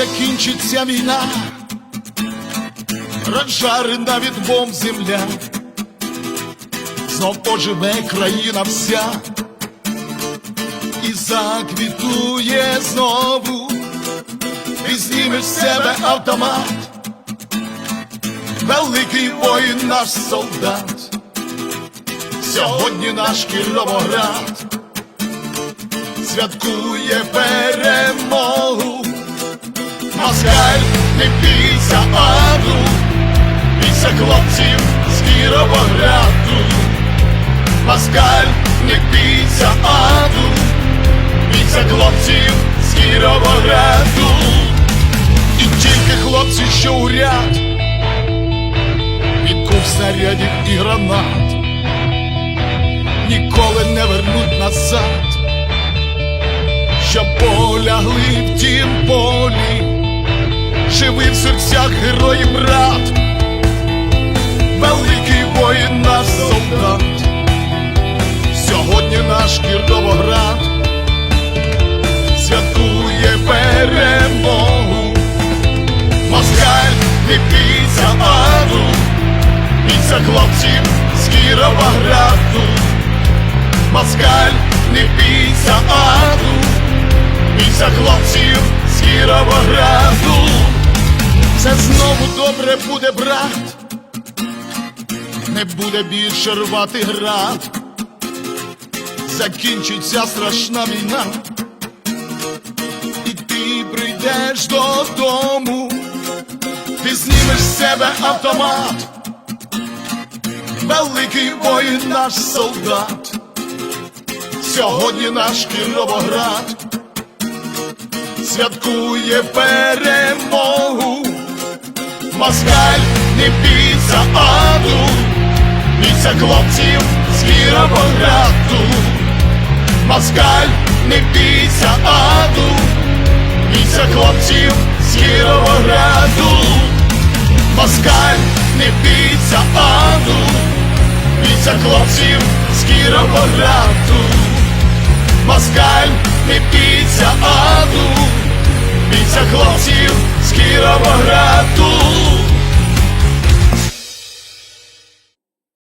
закінчиться війна, розжарена від бомб земля, знов оживе країна вся. І заквітує знову, ти знімеш з себе автомат, великий воїн наш солдат, сьогодні наш Кіровоград святкує перемогу. Москаль, не бійся аду, бійся хлопців з Кіровограду. Москаль, не бійся аду, бійся хлопців з Кіровограду. І тільки хлопці, що у ряд, від кув снарядів і гранат, ніколи не вернуть назад. Що полягли живий в серцях героїв брат, великий воїн наш солдат, сьогодні наш Кіровоград. Святкує перемогу, москаль, не бійся аду, бійся хлопців з Кіровограду, москаль, не бійся аду. Бійся хлопців Кіровограду. Це знову добре буде, брат, не буде більше рвати град, закінчиться страшна війна, і ти прийдеш додому, ти знімеш з себе автомат, великий воїн наш солдат, сьогодні наш Кіровоград. Святкує перемогу. Москаль, не бійся аду, бійся хлопців з Кіровограду. Москаль, не бійся аду, бійся хлопців з Кіровограду. Москаль, не бійся аду, бійся хлопців з Кіровограду. Москаль, не бійся аду, бійся хлопців.